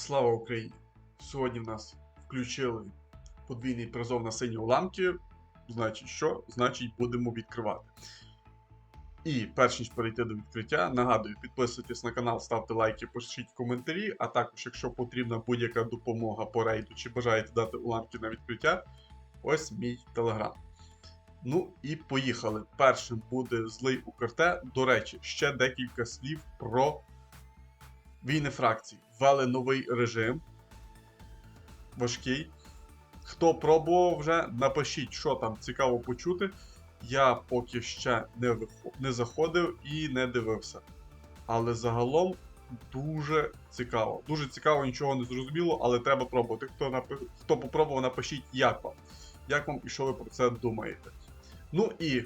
Слава Україні! Сьогодні в нас включили подвійний призов на сині уламки. Значить, що? Значить, будемо відкривати. І перш ніж перейти до відкриття, нагадую, підписуйтесь на канал, ставте лайки, пишіть коментарі. А також, якщо потрібна будь-яка допомога по рейду чи бажаєте дати уламки на відкриття, ось мій телеграм. Ну і поїхали. Першим буде злий Укрте. До речі, ще декілька слів про війни фракцій. Ввели новий режим. Важкий. Хто пробував вже, напишіть, що там цікаво почути. Я поки ще не, не заходив і не дивився. Але загалом дуже цікаво. Дуже цікаво, нічого не зрозуміло, але треба пробувати. Хто напи... хто попробував, напишіть, як вам. Як вам і що ви про це думаєте. Ну і,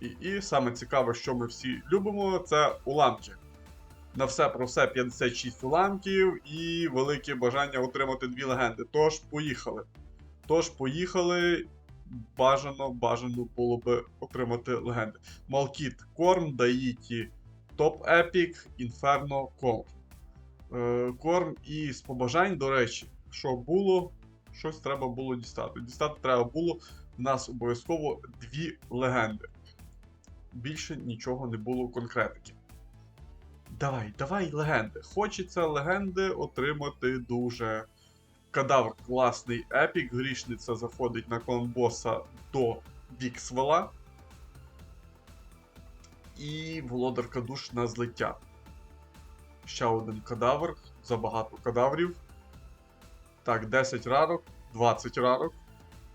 і, і саме цікаве, що ми всі любимо, це уламки. На все про все 56 уламків і велике бажання отримати дві легенди. Тож, поїхали. Тож, поїхали. Бажано, бажано було би отримати легенди. Малкіт Корм, Даїті Топ Епік, Інферно Корм. Е, Корм і з побажань, до речі, що було, щось треба було дістати. Дістати треба було в нас обов'язково дві легенди. Більше нічого не було конкретики. Давай, давай легенди. Хочеться легенди отримати дуже. Кадавр класний епік. Грішниця заходить на клан боса до Віксвела. І володарка душ на злиття. Ще один кадавр. Забагато кадаврів. Так, 10 рарок, 20 рарок,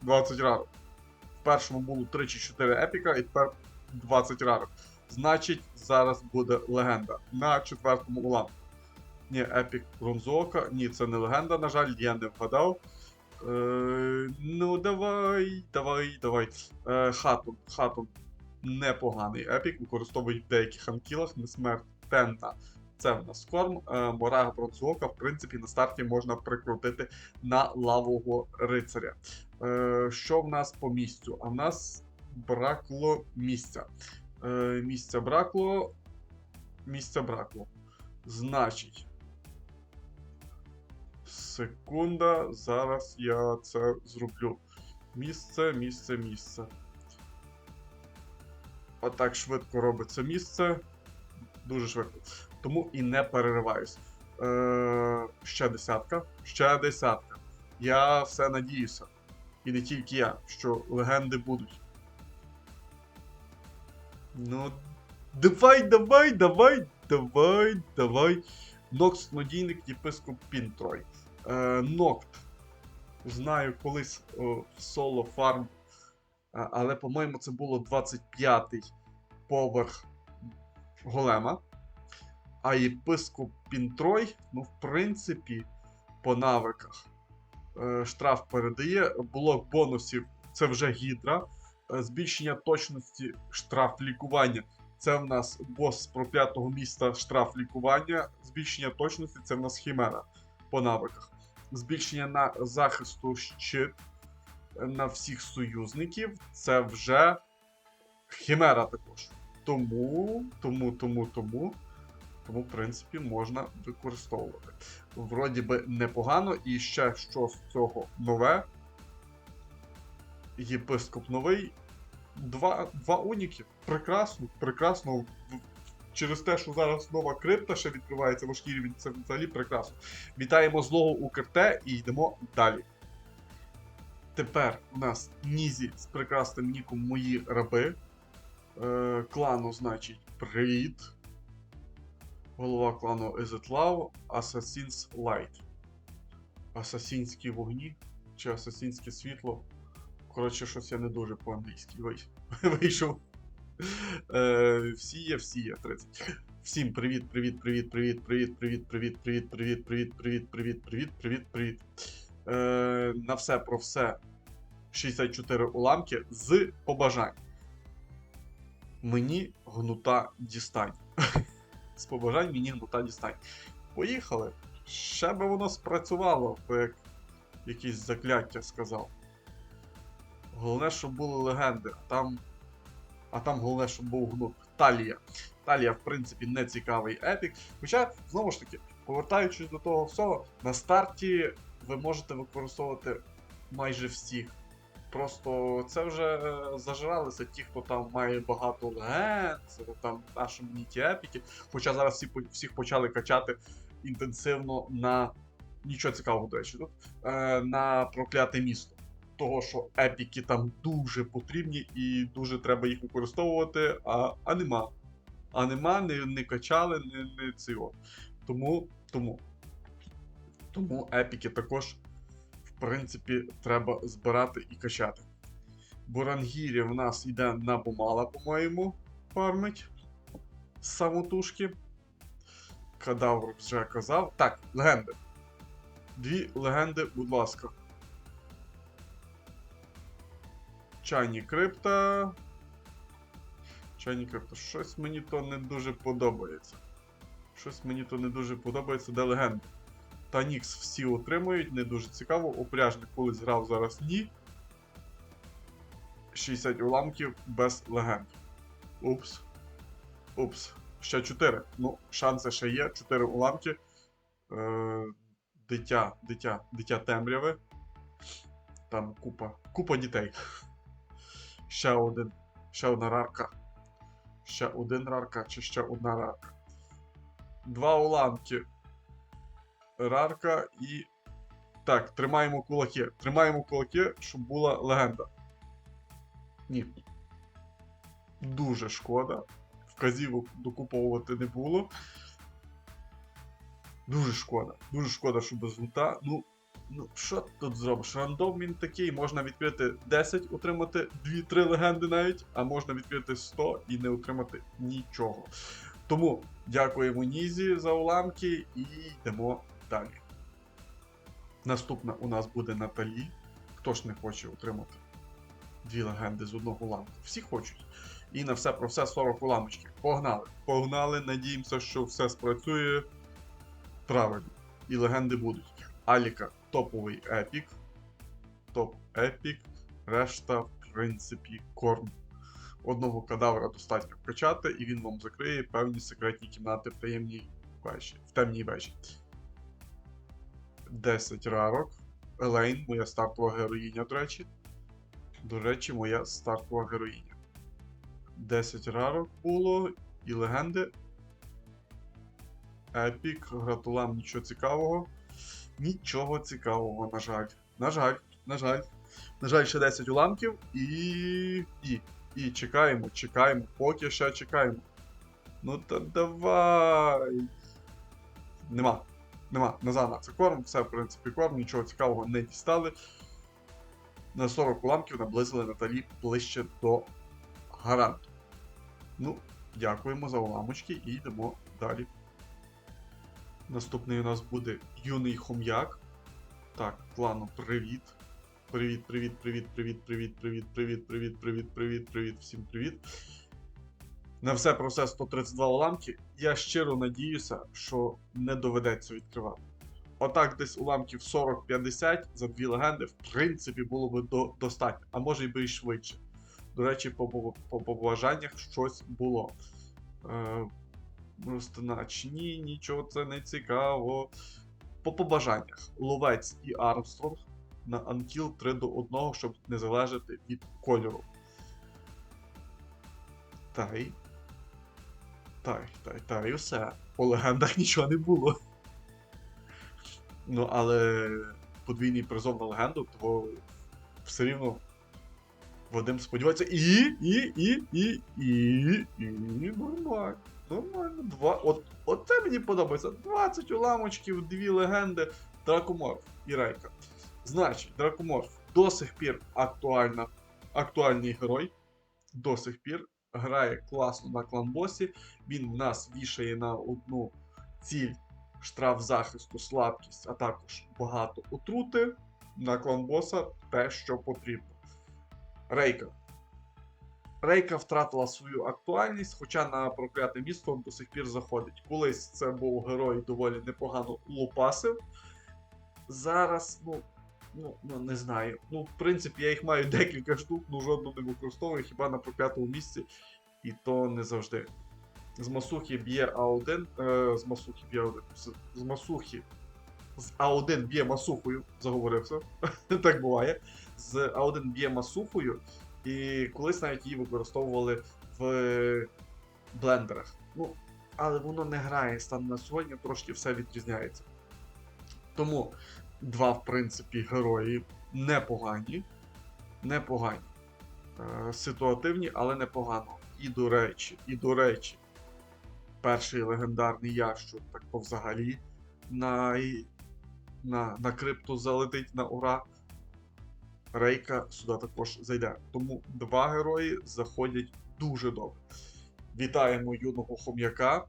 20 рарок. В першому було 3 чи 4 епіка, і тепер 20 рарок. Значить, зараз буде легенда на четвертому уламку. Ні, епік Бронзока. Ні, це не легенда, на жаль, я не вгадав. Е, ну, давай, давай, давай. Е, Хатун. Хатун непоганий епік, використовують в деяких анкілах, несмертенна. Це в нас корм. Е, Морага Бронзока, в принципі, на старті можна прикрутити на лавового рицаря. Е, що в нас по місцю? А в нас бракло місця. Е, місця бракло. Місця бракло. Значить. Секунда. Зараз я це зроблю. Місце, місце, місце. Отак швидко робиться місце. Дуже швидко. Тому і не перериваюсь. Е, ще десятка. Ще десятка. Я все надіюся. І не тільки я, що легенди будуть. Ну, давай, давай, давай, давай, давай. Нокс надійник єпископ Пінтрой. Е, Нокт. Знаю колись о, в соло фарм. е, Але, по-моєму, це було 25-й поверх голема. А єпископ Пінтрой, ну, в принципі, по навиках. Е, штраф передає. Блок бонусів це вже гідра. Е, Збільшення точності штраф лікування. Це в нас бос з проклятого міста штраф лікування. Збільшення точності це в нас хімера по навиках. Збільшення на захисту щит е, на всіх союзників. Це вже хімера також. Тому, тому, тому, тому. Тому, в принципі, можна використовувати. Вроді би непогано. І ще що з цього нове. Єпископ новий. Два, два уніки. Прекрасно, прекрасно. Через те, що зараз нова крипта ще відкривається важкий рівень, це взагалі прекрасно. Вітаємо злого УКРТ і йдемо далі. Тепер у нас Нізі з прекрасним ніком мої раби. Е, клану, значить, привіт. Голова клану Езетлав, Assassin's Light. Асасінські вогні чи асасінське світло. Коротше, щось я не дуже по-англійськи вий- вийшов. Е, всіє, всіє 30. Всім привіт, привіт, привіт, привіт, привіт, привіт, привіт, привіт, привіт, привіт, привіт, привіт, привіт, привіт, привіт. Е, на все про все 64 уламки з побажань. Мені гнута дістань. З побажань мені гнута дістань. Поїхали. Ще би воно спрацювало, як якісь закляття сказав. Головне, щоб були легенди, а там. А там головне, щоб був гнут. Талія. Талія, в принципі, не цікавий епік. Хоча, знову ж таки, повертаючись до того всього, на старті ви можете використовувати майже всіх. Просто це вже е, зажралися ті, хто там має багато легенд, там наші ніті епіки. Хоча зараз всі, всіх почали качати інтенсивно на нічого цікавого, до речі, тут, е, на прокляте місто. Того, що епіки там дуже потрібні і дуже треба їх використовувати, а, а нема. А нема, не, не качали, не, не цього. Тому, тому. Тому епіки також, в принципі, треба збирати і качати. Бурангірі в нас йде на Бумала, по-моєму, фармить самотужки. Кадавр вже казав. Так, легенди. Дві легенди, будь ласка. Чайні крипта. Чайні крипта. Щось мені то не дуже подобається. Щось мені то не дуже подобається, де легенди. Танікс всі отримують, не дуже цікаво. Опряжник колись грав, зараз ні. 60 уламків без легенд. Упс. Упс. Ще 4. Ну, шанси ще є. 4 уламки. Е, дитя, дитя, дитя темряви. Там купа. Купа дітей. Ще один. Ще одна рарка. Ще один рарка чи ще одна рарка. Два уламки. Рарка і. Так, тримаємо кулаки. Тримаємо кулаки, щоб була легенда. Ні. Дуже шкода. Вказівок докуповувати не було. Дуже шкода. Дуже шкода, що без лута. Ну, ну що тут зробиш? Рандом він такий, можна відкрити 10, отримати 2-3 легенди навіть, а можна відкрити 100 і не отримати нічого. Тому дякуємо Нізі за уламки і йдемо далі. Наступна у нас буде Наталі. Хто ж не хоче отримати дві легенди з одного уламку? Всі хочуть. І на все про все 40 уламочків. Погнали! Погнали, надіємося, що все спрацює правильно. І легенди будуть. Аліка топовий епік. Топ епік. Решта, в принципі, корм. Одного кадавра достатньо вкачати, і він вам закриє певні секретні кімнати в таємній вежі. В темній вежі. 10 рарок. Елейн, моя стартова героїня, до речі. До речі, моя стартова героїня. 10 рарок було і легенди. Епік, гратулам, нічого цікавого. Нічого цікавого, на жаль. На жаль, на жаль. На жаль, ще 10 уламків і. і. І чекаємо, чекаємо, поки ще чекаємо. Ну та давай. Нема. Нема. Назана це корм, все, в принципі, корм, нічого цікавого не дістали. На 40 уламків наблизили Наталі ближче до гаранту. Ну, дякуємо за уламочки і йдемо далі. Наступний у нас буде юний хом'як. Так, плану, привіт. Привіт, привіт, привіт, привіт, привіт, привіт, привіт, привіт, привіт, привіт, привіт, всім привіт. На все про все 132 уламки. Я щиро надіюся, що не доведеться відкривати. Отак, десь уламків 40-50 за дві легенди, в принципі, було би до, достатньо, а може й би і швидше. До речі, по, по, по побажаннях щось було. Е, Розтинач, ні, нічого це не цікаво. По побажаннях. Ловець і Армстронг на Анкіл 3 до 1, щоб не залежати від кольору. Тай. Тай, тай, тай, і все. По легендах нічого не було. Ну, але подвійний призов на легенду, то все рівно Вадим сподівається. І, і, і, і, і, і, нормально. Нормально. Два. От, от мені подобається. 20 уламочків, дві легенди, Дракоморф і Рейка. Значить, Дракоморф до сих пір актуальна, актуальний герой. До сих пір грає класно на кланбосі. Він в нас вішає на одну ціль штраф захисту, слабкість, а також багато отрути. На кланбоса те, що потрібно. Рейка. Рейка втратила свою актуальність, хоча на прокляте місто до сих пір заходить. Колись це був герой доволі непогано лупасив. Зараз, ну, ну, ну не знаю. Ну, в принципі, я їх маю декілька штук, ну жодну не використовую, хіба на проклятому місці. І то не завжди. З Масухи б'є А1. Е, з Масухи б'є А1. З, з Масухи. З А1 б'є Масухою. Заговорився. так буває. З А1 б'є Масухою. І колись навіть її використовували в блендерах. Ну, але воно не грає станом на сьогодні, трошки все відрізняється. Тому два, в принципі, герої непогані. Непогані. Е, ситуативні, але непогано. І до речі, і до речі, перший легендарний ящур, так то взагалі на, на, на крипту залетить на ура. Рейка сюди також зайде. Тому два герої заходять дуже добре. Вітаємо юного хом'яка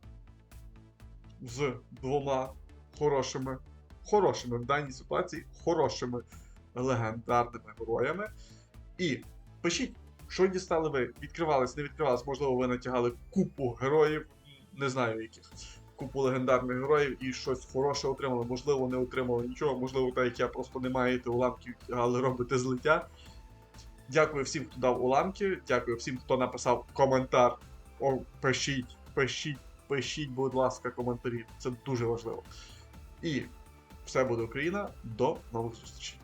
з двома хорошими, хорошими в даній ситуації, хорошими легендарними героями. І пишіть, що дістали ви, відкривались, не відкривались, можливо, ви натягали купу героїв, не знаю яких, купу легендарних героїв і щось хороше отримали. Можливо, не отримали нічого, можливо, так як я просто не маєте уламків, але робите злиття. Дякую всім, хто дав уламки. Дякую всім, хто написав коментар. О, пишіть, пишіть, пишіть, будь ласка, коментарі. Це дуже важливо. І все буде Україна. До нових зустрічей.